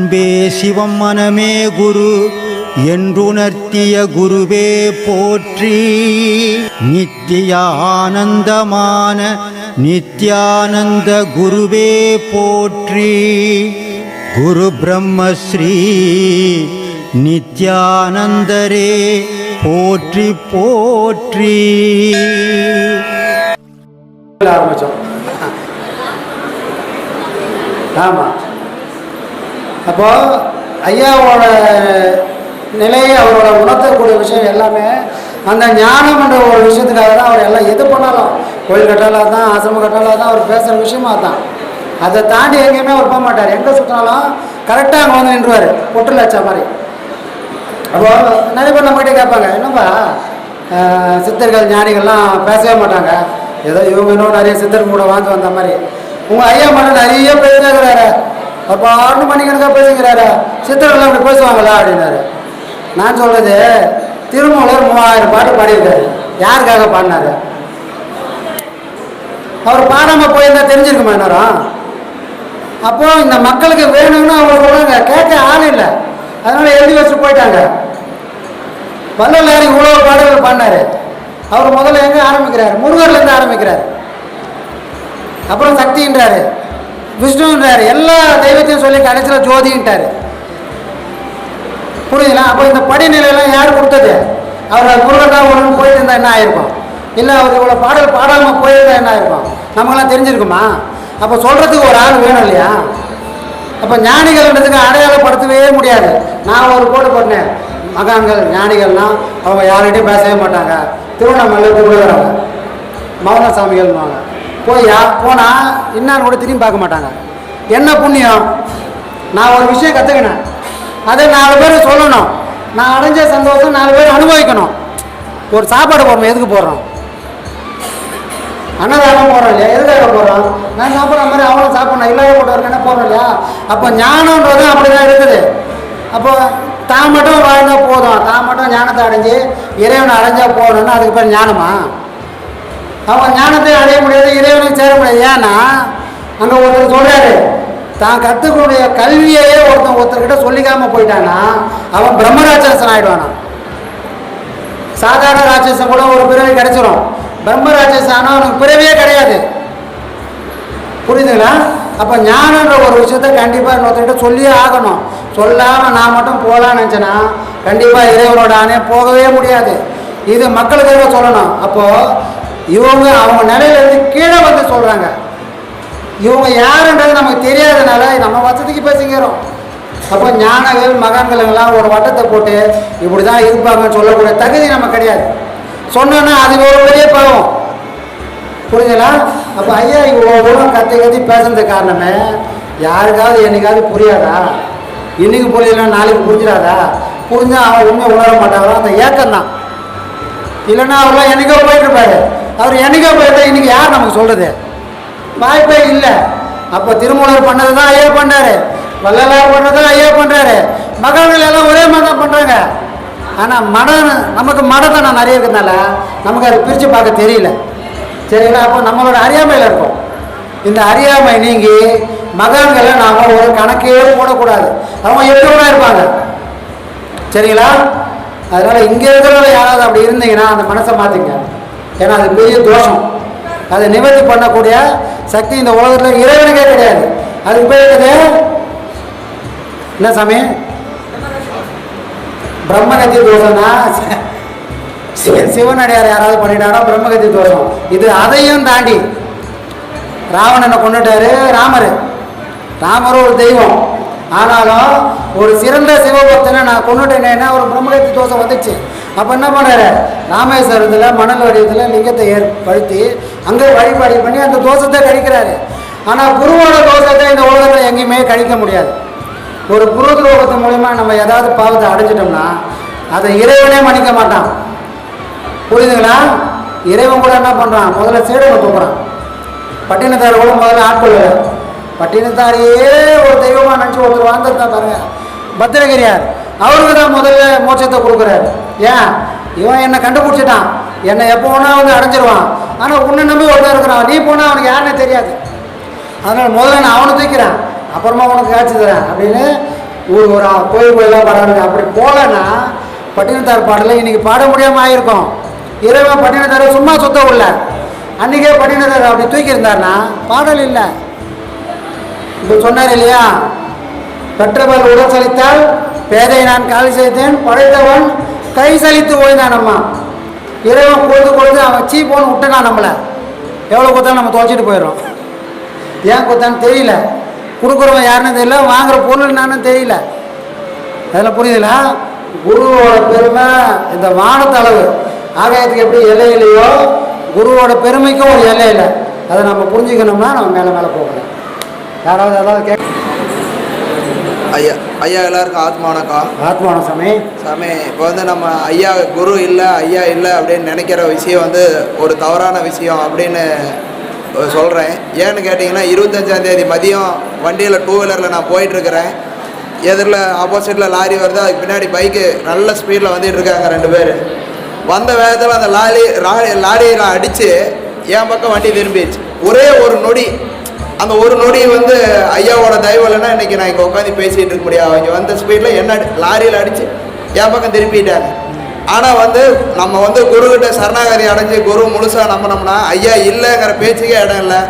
அன்பே சிவம் மனமே குரு என்றுணர்த்திய குருவே போற்றி. நித்திய ஆனந்தமான நித்யானந்த குருவே போற்றி. குரு பிரம்மஸ்ரீ நித்யானந்தரே போற்றி போற்றி. ஆரம்பிச்சோம். ஆமாம் அப்போது ஐயாவோட நிலையை அவரோட உணர்த்தக்கூடிய விஷயம் எல்லாமே அந்த ஞானம்ன்ற ஒரு விஷயத்துக்காக தான் அவர் எல்லாம் எது பண்ணாலும் கோயில் கட்டாலும் தான் ஆசிரமம் கட்டாலும் தான் அவர் பேசுகிற விஷயமா தான். அதை தாண்டி எங்கேயுமே அவர் போக மாட்டார். எங்கே சுற்றினாலும் கரெக்டாக அங்கே வந்து நின்றுவார். பொட்டில் வச்ச மாதிரி. அப்போ நிறைய பேர் நம்மகிட்ட கேட்பாங்க என்னப்பா சித்தர்கள் ஞானிகள்லாம் பேசவே மாட்டாங்க. ஏதோ இவங்க இன்னும் நிறைய சித்தர் கூட வாழ்ந்து வந்த மாதிரி. உங்கள் ஐயா மட்டும் நிறைய பேசுகிறாரு அப்போ ஆறு மணிக்கணக்காக பேசுகிறாரு சித்தர்கள் அப்படி பேசுவாங்களா அப்படின்னாரு. நான் சொல்கிறது திருமூலர் மூவாயிரம் பாட்டு பாடியிருக்காரு. யாருக்காக பாடினாரு? அவர் பாடாமல் போயிருந்தா தெரிஞ்சிருக்குமா நேரம் அப்போ இந்த மக்களுக்கு வேணும்னு அவங்க சொல்கிறாங்க கேட்க ஆள் இல்லை. அதனால எழுதி வச்சுட்டு போயிட்டாங்க. வள்ளலார் இவ்வளோ பாடல்கள் பாடினாரு. அவர் முதல்ல எங்கே ஆரம்பிக்கிறார்? முருகர்லேருந்து ஆரம்பிக்கிறார். அப்புறம் சக்தின்றாரு. விஷ்ணுன்றாரு. எல்லா தெய்வத்தையும் சொல்லி கடைசியில் ஜோதின்ட்டாரு. புரியுதுங்களா அப்போ இந்த படிநிலையெல்லாம் யார் கொடுத்தது? அவர் முருகன் தான் ஒன்று போயிருந்தால் என்ன ஆயிருக்கும்? இல்லை அவர் இவ்வளோ பாடல் பாடாமல் போயிருந்தா என்ன ஆயிருக்கும்? நமக்கெல்லாம் தெரிஞ்சிருக்குமா? அப்போ சொல்கிறதுக்கு ஒரு ஆள் வேணும் இல்லையா? அப்போ ஞானிகள்ன்றதுக்கு அடையாளப்படுத்தவே முடியாது. நான் ஒரு கோடு போட்டேன். மகான்கள் ஞானிகள்னால் அவங்க யார்கிட்டையும் பேசவே மாட்டாங்க. திருவண்ணாமலை திருவிழா மௌன சாமிகள்வாங்க போய் போனால் என்னான்னு கூட திரும்பி பார்க்க மாட்டாங்க. என்ன புண்ணியம்? நான் ஒரு விஷயம் கற்றுக்கினேன் அதை நாலு பேர் சொல்லணும். நான் அடைஞ்ச சந்தோஷம் நாலு பேர் அனுபவிக்கணும். ஒரு சாப்பாடு போடுறோம். எதுக்கு போடுறோம்? அன்னதானம் போடுறோம் இல்லையா? எதுக்காக போடுறோம்? நான் சாப்பிட்ற மாதிரி அவனும் சாப்பிடணும். இல்லாத போட்டு என்ன போடுறோம் இல்லையா? அப்போ ஞானன்றது அப்படி தான் இருக்குது. அப்போ தான் மட்டும் வாழ்ந்தால் போதும். தான் மட்டும் ஞானத்தை அடைஞ்சு இறைவனை அடைஞ்சால் போகணும்னா அதுக்கு பேர் ஞானமா? அவன் ஞானத்தை அடைய முடியாது இறைவனை சேர முடியாது. ஏன்னா அங்கே ஒருத்தர் சொல்கிறாரு தான் கற்றுக்கூடிய கல்வியையே ஒருத்தன் ஒருத்தர்கிட்ட சொல்லிக்காமல் போயிட்டான்னா அவன் பிரம்மராட்சசன் ஆகிடுவானா சாதாரண ராட்சசன் கூட ஒரு பிறவி கிடச்சிரும். பிரம்ம ராட்சசன் ஆனால் அவனுக்கு பிறவியே கிடையாது. புரியுதுங்களா? அப்போ ஞானன்ற ஒரு விஷயத்த கண்டிப்பாக இன்னொருத்தர்கிட்ட சொல்லியே ஆகணும். சொல்லாமல் நான் மட்டும் போகலான்னு நினச்சேன்னா கண்டிப்பாக இறைவனோட ஆனே போகவே முடியாது. இது மக்களுக்காக சொல்லணும். அப்போது இவங்க அவங்க நிலையிலேருந்து கீழே வந்து சொல்கிறாங்க இவங்க யாருன்றது நமக்கு தெரியாதனால நம்ம வசதிக்கு பேசிக்கிறோம். அப்போ ஞானங்கள் மகான்களுங்கெல்லாம் ஒரு வட்டத்தை போட்டு இப்படி தான் இருப்பாங்கன்னு சொல்லக்கூடிய தகுதி நமக்கு கிடையாது. சொன்னோன்னா அது ஒரு பெரிய பாவம். புரியுதுங்களா அப்போ ஐயா இவ்வளோ தூரம் கத்தி கத்தி பேசுறது காரணமே யாருக்காவது என்னைக்காவது புரியாதா? இன்னைக்கு புரியலாம் நாளைக்கு புரிஞ்சிடாதா? புரிஞ்சால் அவன் உண்மை உணர மாட்டாங்களோ அந்த ஏக்கம் தான் இல்லைன்னா அவர்லாம் என்னைக்கோ போயிட்டு இருப்பாரு. அவர் என்னைக்கோ போயிட்டா இன்றைக்கி யார் நமக்கு சொல்கிறது வாய்ப்பே இல்லை. அப்போ திருமூலர் பண்ணது தான் ஐயா பண்ணார் வள்ளலார் பண்ணது தான் ஐயா பண்ணுறாரு மகன்கள் எல்லாம் ஒரே மாதிரி தான் பண்ணுறாங்க ஆனால் மடம் நமக்கு மடத்தனம் நிறைய இருக்கிறதுனால நமக்கு அதை பிரித்து பார்க்க தெரியல. சரிங்களா? அப்போ நம்மளோட அறியாமையில் இருக்கும். இந்த அறியாமை நீங்கி மகன்களை நாம் ஒரு கணக்கே போடக்கூடாது. அவங்க எப்படி இருப்பாங்க? சரிங்களா? அதனால் இங்கே இருக்கிறவங்க யாராவது அப்படி இருந்தீங்கன்னா அந்த மனசை மாற்றிங்க ஏன்னா அது பெரிய தோஷம். அதை நிவர்த்தி பண்ணக்கூடிய சக்தி இந்த உலகத்தில் இறைவனுக்கே கிடையாது. அதுக்கு பேர் என்னது? என்ன சாமி? பிரம்மகத்தி தோஷம்னா சிவனடியார் யாராவது பண்ணிட்டாரோ பிரம்மகத்தி தோஷம். இது அதையும் தாண்டி ராவணனை கொண்டுட்டாரு? ராமர். ராமர் ஒரு தெய்வம். ஆனாலும் ஒரு சிறந்த சிவபக்தனை நான் கொண்டுட்டேனேன்னா ஒரு பிரம்மகத்தி தோஷம் வந்துச்சு. அப்போ என்ன பண்ணுறாரு ராமேஸ்வரத்தில் மணல் வடிவத்தில் லிங்கத்தை ஏற்படுத்தி அங்கே வழிபாடு பண்ணி அந்த தோஷத்தை கழிக்கிறாரு ஆனால் குருவோட தோஷத்தை இந்த உலகத்தில் எங்கேயுமே கழிக்க முடியாது. ஒரு குரு துரோகத்து மூலிமா நம்ம ஏதாவது பாவத்தை அடைஞ்சிட்டோம்னா அதை இறைவனே மன்னிக்க மாட்டான். புரியுதுங்களா? இறைவன் கூட என்ன பண்ணுறான் முதல்ல சீடனை தூக்குறான். பட்டினத்தார் கூட முதல்ல ஆட்கொள்ள பட்டினத்தாரையே ஒரு தெய்வமாக நினச்சி ஒருத்தர் வாழ்ந்துருந்தா பாருங்க. பத்திரகிரியார் அவருக்கு தான் முதல்ல மோட்சத்தை கொடுக்குறாரு. ஏன்? இவன் என்னை கண்டுபிடிச்சிட்டான். என்னை எப்போ வேணால் வந்து அடைஞ்சிருவான். ஆனால் உன்னை நம்பி ஒருத்தன் இருக்கிறான். நீ போனால் அவனுக்கு யாருன்னு தெரியாது. அதனால் முதல்ல நான் அவனை தூக்கிறேன். அப்புறமா உனக்கு காய்ச்சி தரேன் அப்படின்னு ஊருக்கு ஒரு கோயில் கோயிலாக பாடாருங்க அப்படி போகலன்னா பட்டினத்தார் பாடலை இன்றைக்கி பாட முடியாமல் ஆகிருக்கும் இறைவன் பட்டினத்தார் சும்மா சுத்த உள்ள அன்றைக்கே பட்டினத்தார் அப்படி தூக்கியிருந்தாருன்னா பாடல் இல்லை. இப்போ சொன்னார் இல்லையா? பெற்றவள் உடல் சலித்தால் பேதை நான் காலி செய்தேன் படைத்தவன் கை சலித்து போயிருந்தான் நம்ம. இறைவன் பொழுது கொழுது அவன் சீ போன்னு விட்டுனான் நம்மளை. எவ்வளோ கொடுத்தாலும் நம்ம தொலைச்சிட்டு போயிடும் ஏன் கொடுத்தான்னு தெரியல. கொடுக்குறவன் யாருன்னு தெரியல. வாங்குகிற பொருள் என்னன்னு தெரியல. அதில் புரியுதுல குருவோட பெருமை இந்த வானத்தளவு ஆகாயத்துக்கு எப்படி இலை இல்லையோ குருவோட பெருமைக்கும் ஒரு இலை இல்லை. அதை நம்ம புரிஞ்சுக்கணும்னா நம்ம மேலே மேலே போகணும். யாராவது ஏதாவது கேட்க ஐயா ஐயா எல்லாருக்கும் ஆத்மா வணக்கம். ஆத்மான சாமி. சாமி இப்போ வந்து நம்ம ஐயா குரு இல்லை ஐயா இல்லை அப்படின்னு நினைக்கிற விஷயம் வந்து ஒரு தவறான விஷயம் அப்படின்னு சொல்கிறேன் ஏன்னு கேட்டிங்கன்னா இருபத்தஞ்சாம் தேதி மதியம் வண்டியில் டூ வீலரில் நான் போயிட்டுருக்கிறேன். எதிரில் ஆப்போசிட்டில் லாரி வருது அதுக்கு பின்னாடி பைக்கு நல்ல ஸ்பீடில் வந்துட்டு இருக்காங்க ரெண்டு பேர். வந்த வேகத்தில் அந்த லாரி லாரி லாரியில் அடித்து என் பக்கம் வண்டி திரும்பிடுச்சு. ஒரே ஒரு நொடி. அந்த ஒரு நொடி வந்து ஐயாவோட தயவு இல்லைன்னா இன்றைக்கி நான் இங்கே உட்காந்து பேசிகிட்டு இருக்க முடியாது. அவங்க வந்த ஸ்பீடில் என்ன லாரியில் அடித்து என் பக்கம் திருப்பிட்டாங்க. ஆனால் வந்து நம்ம வந்து குருக்கிட்ட சரணாகதி அடைஞ்சு குரு முழுசாக நம்பினோம்னா ஐயா இல்லைங்கிற பேச்சுக்கே இடம் இல்லை.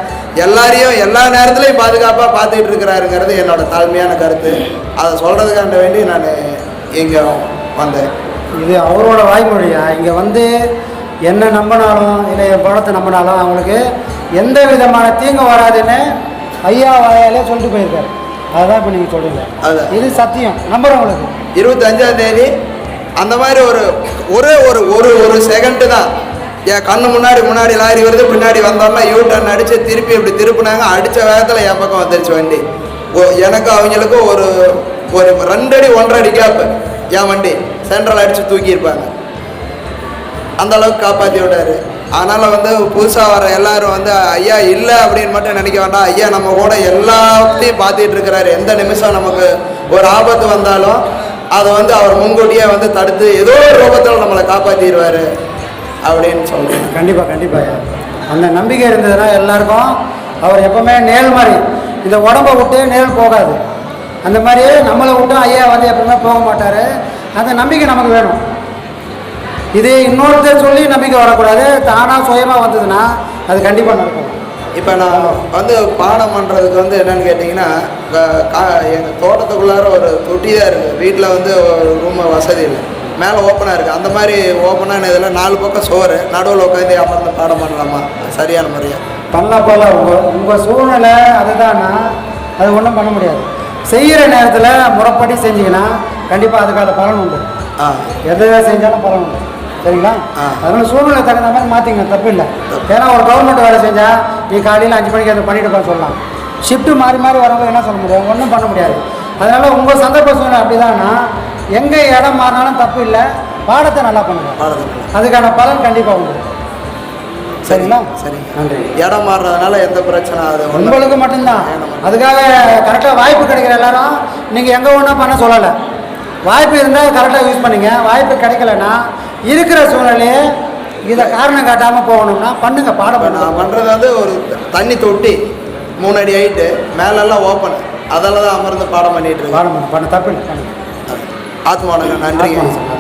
எல்லாரையும் எல்லா நேரத்துலையும் பாதுகாப்பாக பார்த்துக்கிட்டு இருக்கிறாருங்கிறது என்னோட தாழ்மையான கருத்து. அதை சொல்கிறதுக்காண்ட வேண்டி நான் இங்கே வந்தேன். இது அவரோட வாய்மொழியா? இங்கே வந்து என்ன நம்பினாலும் இல்லை என் படத்தை நம்பினாலும் அவங்களுக்கு எந்த விதமான தீங்கு வராதுன்னு ஐயா வாயாலே சொல்லிட்டு போயிருக்காரு. அதுதான் இப்போ நீங்கள் சொல்றீங்க. அதான். இது சத்தியம். நம்புறவங்களுக்கு இருபத்தஞ்சாம் தேதி அந்த மாதிரி ஒரு ஒரே ஒரு ஒரு ஒரு செகண்டு தான். என் கண்ணு முன்னாடி முன்னாடி லாரி வருது பின்னாடி வந்தோம்னா யூ டர்ன் அடித்து திருப்பி இப்படி திருப்பினாங்க. அடித்த வேகத்தில் என் பக்கம் வந்துருச்சு வண்டி. ஓ எனக்கு அவங்களுக்கும் ஒரு ஒரு ரெண்டடி ஒன்றரை அடி கேப்பு என் வண்டி. சென்ட்ரல் அடித்து தூக்கியிருப்பாங்க. அந்த அளவுக்கு காப்பாற்றி விட்டாரு அதனால் வந்து புதுசாக வர எல்லாரும் வந்து ஐயா இல்லை அப்படின்னு மட்டும் நினைக்க வேண்டாம். ஐயா நம்ம கூட எல்லாத்தையும் பார்த்துட்டு இருக்கிறாரு. எந்த நிமிஷம் நமக்கு ஒரு ஆபத்து வந்தாலும் அதை வந்து அவர் முன்கூட்டியே வந்து தடுத்து ஏதோ ஒரு ரூபத்தில் நம்மளை காப்பாற்றிடுவார் அப்படின்னு சொல்கிறேன் கண்டிப்பாக கண்டிப்பாக அந்த நம்பிக்கை இருந்ததுன்னா எல்லாருக்கும் அவர் எப்பவுமே நேல் மாதிரி இந்த உடம்பை விட்டு நேல் போகாது. அந்த மாதிரியே நம்மளை விட்டும் ஐயா வந்து எப்பவுமே போக மாட்டார். அந்த நம்பிக்கை நமக்கு வேணும். இது இன்னொருத்தர் சொல்லி நம்பிக்கை வரக்கூடாது. தானாக சுயமாக வந்ததுன்னா அது கண்டிப்பாக நடக்கும். இப்போ நான் வந்து பாடம் பண்ணுறதுக்கு வந்து என்னன்னு கேட்டிங்கன்னா எங்கள் தோட்டத்துக்குள்ளார ஒரு தொட்டி தான் இருக்குது வீட்டில் வந்து ஒரு ரூம் வசதி இல்லை. மேலே ஓப்பனாக இருக்குது அந்த மாதிரி ஓப்பனான இதில் நாலு பக்கம் சோறு. நடுவில் உட்காந்து அமர்ந்து பாடம் பண்ணலாமா சரியான முறையா. பண்ணலாம் போகலாம் உங்கள் உங்கள் சூழ்நிலை அதுதான்னா அது ஒன்றும் பண்ண முடியாது. செய்கிற நேரத்தில் முறைப்படி செஞ்சீங்கன்னா கண்டிப்பாக அதுக்கான பலன் உண்டு. ஆ. எதை செஞ்சாலும் பலன் உண்டு. சரிங்களா. அதனால சூழ்நிலை தகுந்த மாதிரி மாற்றிங்க தப்பு இல்லை ஏன்னா ஒரு கவர்மெண்ட் வேலை செஞ்சால் நீ காலையில் அஞ்சு மணிக்கு அதை பண்ணிட்டு சொல்லலாம். ஷிஃப்ட்டு மாறி மாறி வரவங்க என்ன சொல்ல முடியும்? ஒன்றும் பண்ண முடியாது. அதனால் உங்கள் சந்தர்ப்ப சூழ்நிலை அப்படிதான்னா எங்கே இடம் மாறினாலும் தப்பு இல்லை பாடத்தை நல்லா பண்ணுங்க. அதுக்கான பலன் கண்டிப்பாக உண்டு. சரிங்களா? சரிங்க நன்றி. இடம் மாறுறதுனால எந்த பிரச்சனை அது உங்களுக்கு மட்டும்தான். அதுக்காக கரெக்டாக வாய்ப்பு கிடைக்கிற எல்லாரும் நீங்கள் எங்கே ஒன்றா பண்ண சொல்லலை. வாய்ப்பு இருந்தால் கரெக்டாக யூஸ் பண்ணுங்க. வாய்ப்பு கிடைக்கலன்னா இருக்கிற சூழ்நிலையே இதை காரணம் காட்டாமல் போகணும்னா பண்ணுங்க பாடம் நான் பண்ணுறது வந்து ஒரு தண்ணி தொட்டி மூணு அடி ஹைட்டு மேலெல்லாம் ஓப்பன் அதில் தான் அமர்ந்து பாடம் பண்ணிட்டு இருக்கேன். பாடம் பண்ணு தப்பு இல்லை பண்ணுங்க ஆத்மாவனுக்கு நன்றிங்க. ஆத்மா.